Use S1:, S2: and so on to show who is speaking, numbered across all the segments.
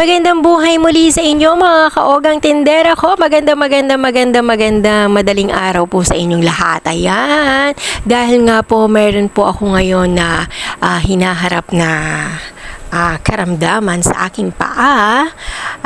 S1: Magandang buhay muli sa inyo mga kaogang tindera ko. Maganda, maganda, maganda, maganda, madaling araw po sa inyong lahat. Ayan. Dahil nga po, meron po ako ngayon na ah, hinaharap na ah, karamdaman sa aking paa.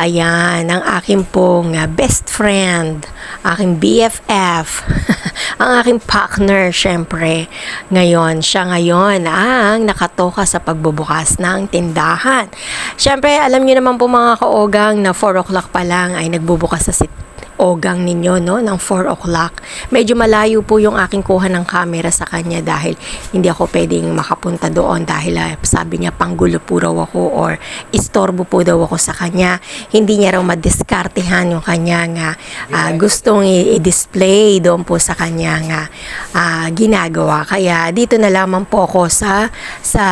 S1: Ayan, ang aking pong ah, best friend, aking BFF, ang aking partner, syempre. Ngayon, siya ngayon ang nakatoka sa pagbubukas ng tindahan. Syempre, alam niyo naman po mga kaogang na 4 o'clock pa lang ay nagbubukas sa sit ogang ninyo no ng 4 o'clock. Medyo malayo po yung aking kuha ng camera sa kanya dahil hindi ako pwedeng makapunta doon dahil ah, sabi niya panggulo po raw ako or istorbo po daw ako sa kanya. Hindi niya raw madiskartehan yung kanyang ah, ah, gustong i-display doon po sa kanyang ah, ah, ginagawa. Kaya dito na lamang po ako sa sa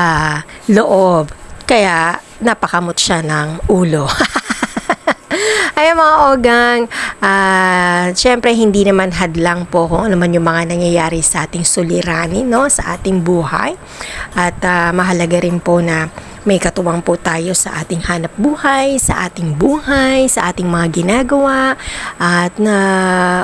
S1: loob. Kaya napakamot siya ng ulo. Ay mga ogang, ah, syempre hindi naman hadlang po kung ano man yung mga nangyayari sa ating suliranin, no, sa ating buhay. At ah, mahalaga rin po na may katuwang po tayo sa ating hanap buhay, sa ating buhay, sa ating mga ginagawa at na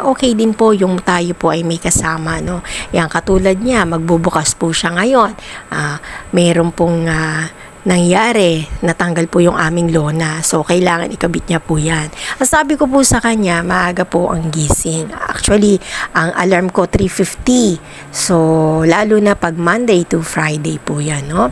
S1: okay din po yung tayo po ay may kasama no. Yang katulad niya, magbubukas po siya ngayon. Ah, mayroon pong ah, nangyari, natanggal po yung aming lona. So, kailangan ikabit niya po yan. Ang sabi ko po sa kanya, maaga po ang gising. Actually, ang alarm ko 3.50. So, lalo na pag Monday to Friday po yan, no?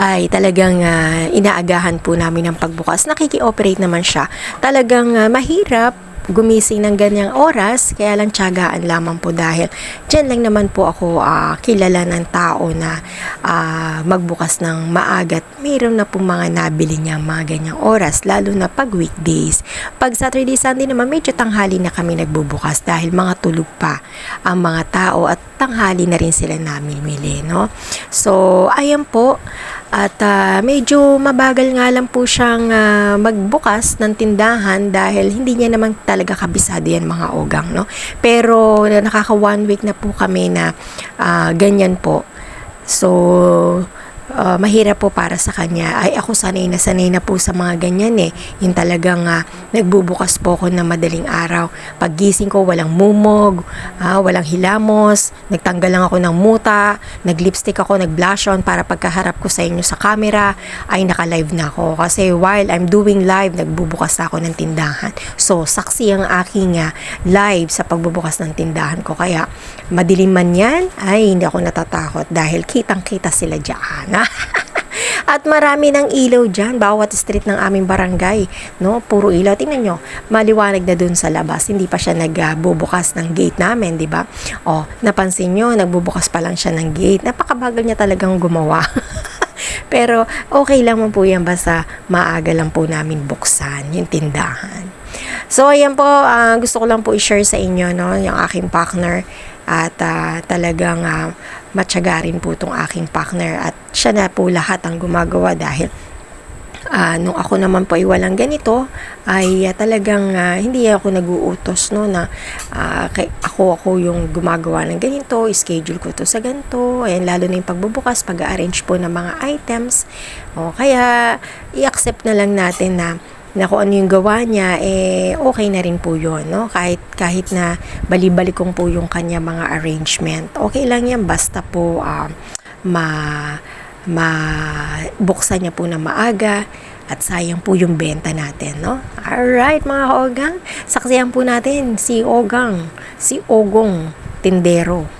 S1: ay talagang ah, inaagahan po namin ng pagbukas. Nakiki-operate naman siya. Talagang ah, mahirap gumising ng ganyang oras, kaya lang tiyagaan lamang po dahil dyan lang naman po ako ah, kilala ng tao na ah, magbukas ng maagat. Mayroon na po mga nabili niya mga ganyang oras, lalo na pag weekdays. Pag Saturday, Sunday naman, medyo tanghali na kami nagbubukas dahil mga tulog pa ang mga tao at tanghali na rin sila namimili, no? So, ayan po. At ah, medyo mabagal nga lang po siyang ah, magbukas ng tindahan dahil hindi niya naman talaga kabisado yan mga ogang, no? Pero nakaka one week na po kami na ah, ganyan po. So, ah, mahirap po para sa kanya. Ay, ako sanay na sanay na po sa mga ganyan eh. Yung talagang ah, nagbubukas po ako ng madaling araw. Paggising ko, walang mumog, ah, walang hilamos, nagtanggal lang ako ng muta, nag-lipstick ako, nag-blush on para pagkaharap ko sa inyo sa camera, ay naka-live na ako. Kasi while I'm doing live, nagbubukas ako ng tindahan. So, saksi ang aking ah, live sa pagbubukas ng tindahan ko. Kaya, madilim man yan, ay hindi ako natatakot dahil kitang-kita sila dyan. At marami ng ilaw dyan, bawat street ng aming barangay, no? Puro ilaw. Tingnan nyo, maliwanag na dun sa labas. Hindi pa siya nagbubukas ng gate namin, di ba? O, napansin nyo, nagbubukas pa lang siya ng gate. Napakabagal niya talagang gumawa. Pero okay lang po yan basta maaga lang po namin buksan yung tindahan. So ayan po, ah, gusto ko lang po i-share sa inyo no, yung aking partner at ah, talagang uh, matyaga po itong aking partner at siya na po lahat ang gumagawa dahil ah, nung ako naman po ay walang ganito ay ah, talagang ah, hindi ako nag-uutos no na ah, kay, ako ako yung gumagawa ng ganito schedule ko to sa ganito ayan lalo na yung pagbubukas pag-arrange po ng mga items. O kaya i-accept na lang natin na na kung ano yung gawa niya, eh, okay na rin po yun, no? Kahit, kahit na bali-balik kong po yung kanya mga arrangement. Okay lang yan, basta po um, ma, ma, buksan niya po na maaga at sayang po yung benta natin, no? Alright, mga kaogang, saksiyan po natin si Ogang, si Ogong Tindero.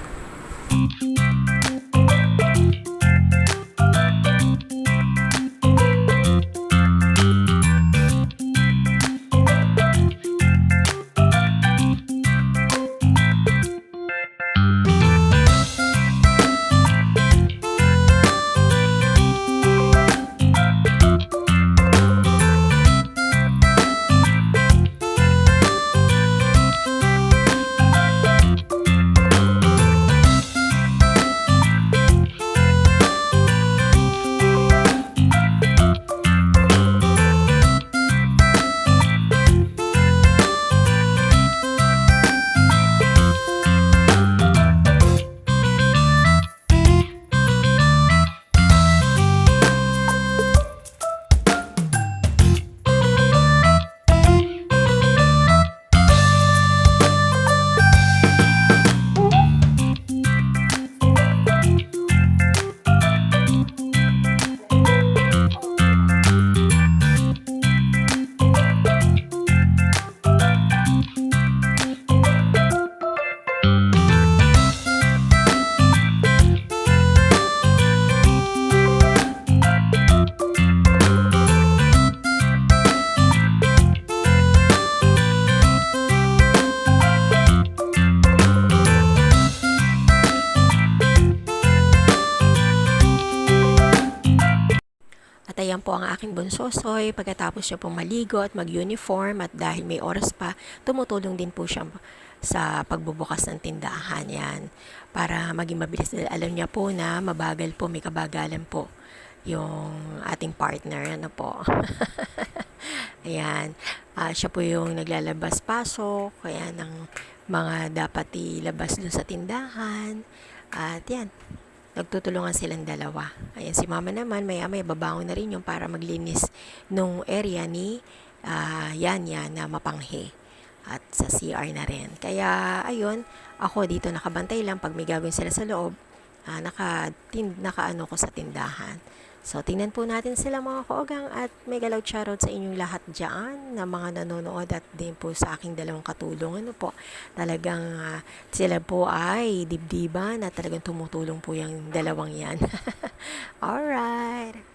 S1: Ng sosoy pagkatapos siya pong maligo at mag-uniform at dahil may oras pa, tumutulong din po siya sa pagbubukas ng tindahan yan para maging mabilis. Alam niya po na mabagal po, may kabagalan po yung ating partner. Ano po? Ayan. Ah, siya po yung naglalabas pasok, kaya ng mga dapat ilabas dun sa tindahan. At yan, nagtutulungan silang dalawa. Ayan, si mama naman, maya may babangon na rin yung para maglinis nung area ni ah, yan yan na mapanghe at sa CR na rin. Kaya, ayun, ako dito nakabantay lang pag may gagawin sila sa loob, ah, naka, tin, nakaano ko sa tindahan. So, tingnan po natin sila mga kaogang at may galaw shoutout sa inyong lahat dyan na mga nanonood at din po sa aking dalawang katulong. Ano po, talagang ah, sila po ay dibdiban at talagang tumutulong po yung dalawang yan. Alright.